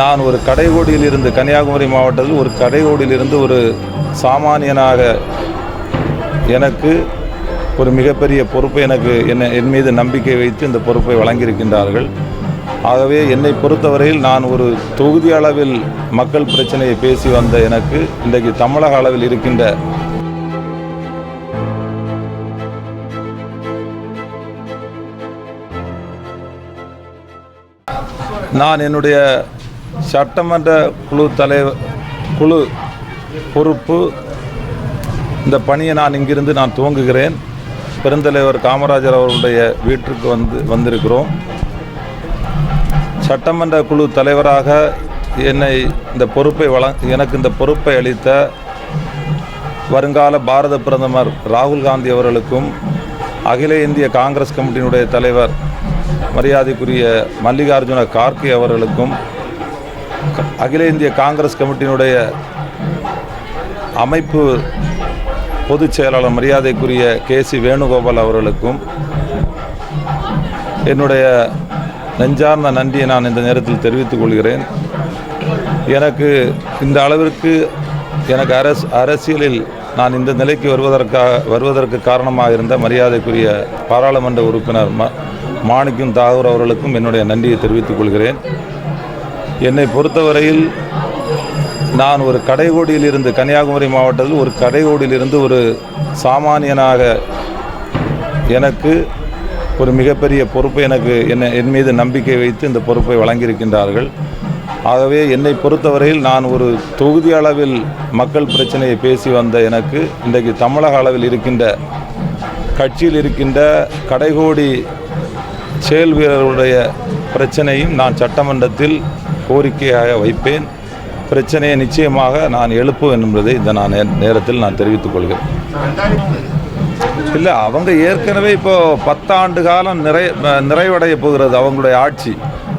நான் ஒரு கடைகோடியில் இருந்து கன்னியாகுமரி மாவட்டத்தில் ஒரு கடைகோடியில் இருந்து ஒரு சாமானியனாக எனக்கு ஒரு மிகப்பெரிய பொறுப்பை எனக்கு என்ன என் மீது நம்பிக்கை வைத்து இந்த பொறுப்பை வழங்கியிருக்கின்றார்கள். ஆகவே என்னை பொறுத்தவரையில் நான் ஒரு தொகுதி அளவில் மக்கள் பிரச்சனையை பேசி வந்த எனக்கு இன்றைக்கு தமிழக அளவில் இருக்கின்ற நான் என்னுடைய சட்டமன்ற குழு தலைவர் குழு பொறுப்பு. இந்த பணியை நான் இங்கிருந்து நான் துவங்குகிறேன். பெருந்தலைவர் காமராஜர் அவர்களுடைய வீட்டிற்கு வந்து வந்திருக்கிறோம். சட்டமன்ற குழு தலைவராக என்னை இந்த பொறுப்பை வழ எனக்கு இந்த பொறுப்பை அளித்த வருங்கால பாரத பிரதமர் ராகுல் காந்தி அவர்களுக்கும் அகில இந்திய காங்கிரஸ் கமிட்டியினுடைய தலைவர் மரியாதைக்குரிய மல்லிகார்ஜுன கார்கே அவர்களுக்கும் அகில இந்திய காங்கிரஸ் கமிட்டியினுடைய அமைப்பு பொதுச் செயலாளர் மரியாதைக்குரிய கே சி வேணுகோபால் அவர்களுக்கும் என்னுடைய நெஞ்சார்ந்த நன்றியை நான் இந்த நேரத்தில் தெரிவித்துக் கொள்கிறேன். எனக்கு இந்த அளவிற்கு எனக்கு அரசு அரசியலில் நான் இந்த நிலைக்கு வருவதற்காக வருவதற்கு காரணமாக இருந்த மரியாதைக்குரிய பாராளுமன்ற உறுப்பினர் ம மாணிக்கம் தாகூர் அவர்களுக்கும் என்னுடைய நன்றியை தெரிவித்துக் கொள்கிறேன். என்னை பொறுத்தவரையில் நான் ஒரு கடைகோடியிலிருந்து கன்னியாகுமரி மாவட்டத்தில் ஒரு கடைகோடியிலிருந்து ஒரு சாமானியனாக எனக்கு ஒரு மிகப்பெரிய பொறுப்பை எனக்கு என்ன என் மீது நம்பிக்கை வைத்து இந்த பொறுப்பை வழங்கியிருக்கின்றார்கள். ஆகவே என்னை பொறுத்தவரையில் நான் ஒரு தொகுதி அளவில் மக்கள் பிரச்சனையை பேசி வந்த எனக்கு இன்றைக்கு தமிழக அளவில் இருக்கின்ற கட்சியில் இருக்கின்ற கடைகோடி செயல் வீரர்களுடைய பிரச்சனையும் நான் சட்டமன்றத்தில் கோரிக்கையாக வைப்பேன். பிரச்சனையை நிச்சயமாக நான் எழுப்புவேன் என்பதை இந்த நான் நேரத்தில் நான் தெரிவித்துக் கொள்கிறேன். இல்லை அவங்க ஏற்கனவே இப்போ பத்தாண்டு காலம் நிறை நிறைவடைய போகிறது அவங்களுடைய ஆட்சி.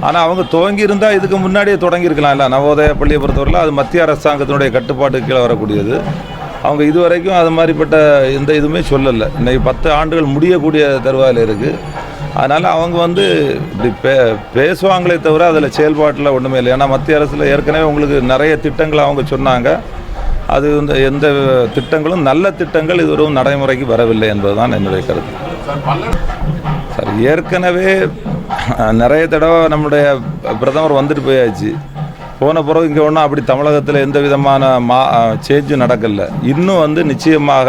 ஆனால் அவங்க துவங்கி இருந்தால் இதுக்கு முன்னாடியே தொடங்கியிருக்கலாம். இல்லை நவோதய பள்ளியை பொறுத்தவரையில் அது மத்திய அரசாங்கத்தினுடைய கட்டுப்பாட்டு கீழே வரக்கூடியது. அவங்க இதுவரைக்கும் அது மாதிரிப்பட்ட எந்த இதுவுமே சொல்லலை. இன்றைக்கி பத்து ஆண்டுகள் முடியக்கூடிய தருவாயில் இருக்குது அதனால் அவங்க வந்து இப்படி பே பேசுவாங்களே தவிர அதில் செயல்பாட்டில் ஒன்றுமே இல்லை. ஏன்னா மத்திய அரசில் ஏற்கனவே உங்களுக்கு நிறைய திட்டங்கள் அவங்க சொன்னாங்க. அது வந்து எந்த திட்டங்களும் நல்ல திட்டங்கள் இதுவரையும் நடைமுறைக்கு வரவில்லை என்பதுதான் என்னுடைய கருத்து. சார் ஏற்கனவே நிறைய தடவை நம்முடைய பிரதமர் வந்துட்டு போயாச்சு. போன பிறகு இங்கே ஒன்றும் அப்படி தமிழகத்தில் எந்த விதமான மா சேஞ்சும் நடக்கல. இன்னும் வந்து நிச்சயமாக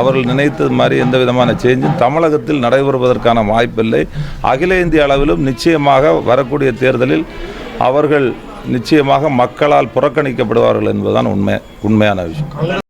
அவர்கள் நினைத்தது மாதிரி எந்த விதமான சேஞ்சும் தமிழகத்தில் நடைபெறுவதற்கான வாய்ப்பில்லை அகில இந்திய அளவிலும் நிச்சயமாக வரக்கூடிய தேர்தலில் அவர்கள் நிச்சயமாக மக்களால் புறக்கணிக்கப்படுவார்கள் என்பதுதான் உண்மை உண்மையான விஷயம்.